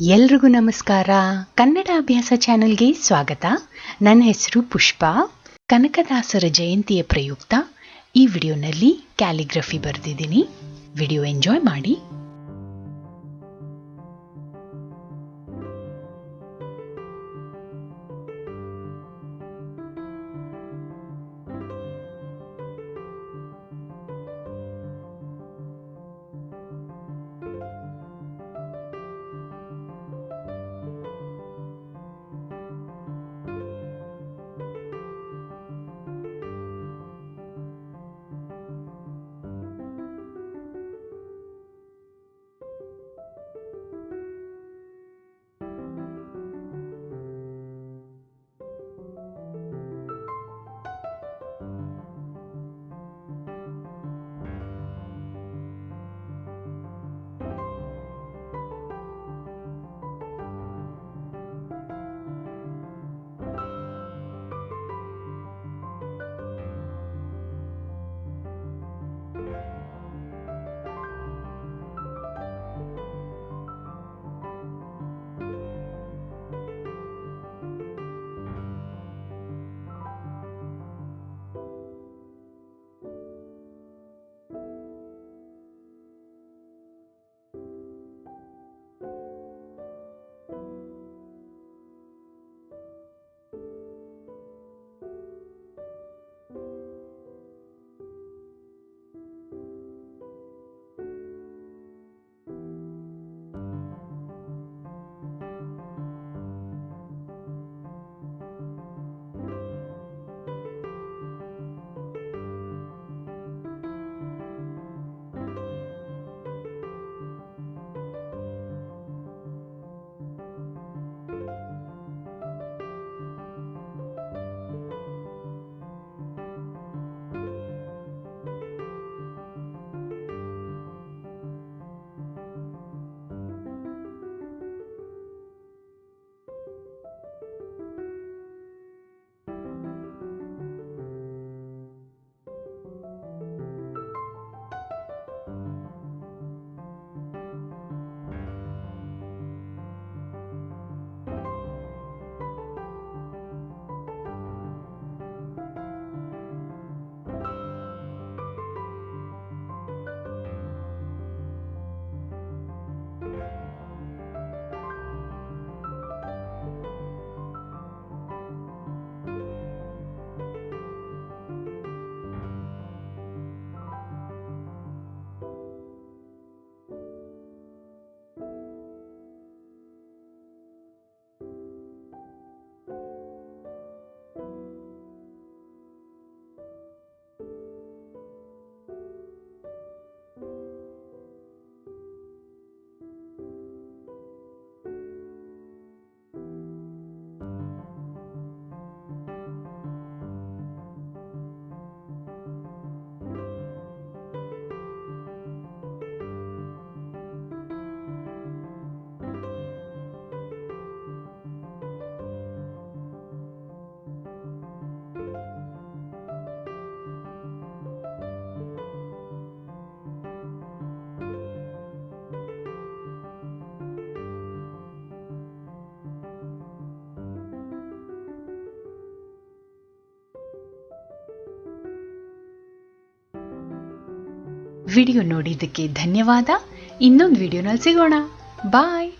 ಎಲ್ರಿಗೂ ನಮಸ್ಕಾರ. ಕನ್ನಡ ಅಭ್ಯಾಸ ಚಾನೆಲ್ಗೆ ಸ್ವಾಗತ. ನನ್ನ ಹೆಸರು ಪುಷ್ಪ. ಕನಕದಾಸರ ಜಯಂತಿಯ ಪ್ರಯುಕ್ತ ಈ ವಿಡಿಯೋನಲ್ಲಿ ಕ್ಯಾಲಿಗ್ರಫಿ ಬರೆದಿದ್ದೀನಿ. ವಿಡಿಯೋ ಎಂಜಾಯ್ ಮಾಡಿ. ವಿಡಿಯೋ ನೋಡಿದ್ದಕ್ಕೆ ಧನ್ಯವಾದ. ಇನ್ನೊಂದು ವಿಡಿಯೋನಲ್ಲಿ ಸಿಗೋಣ. ಬಾಯ್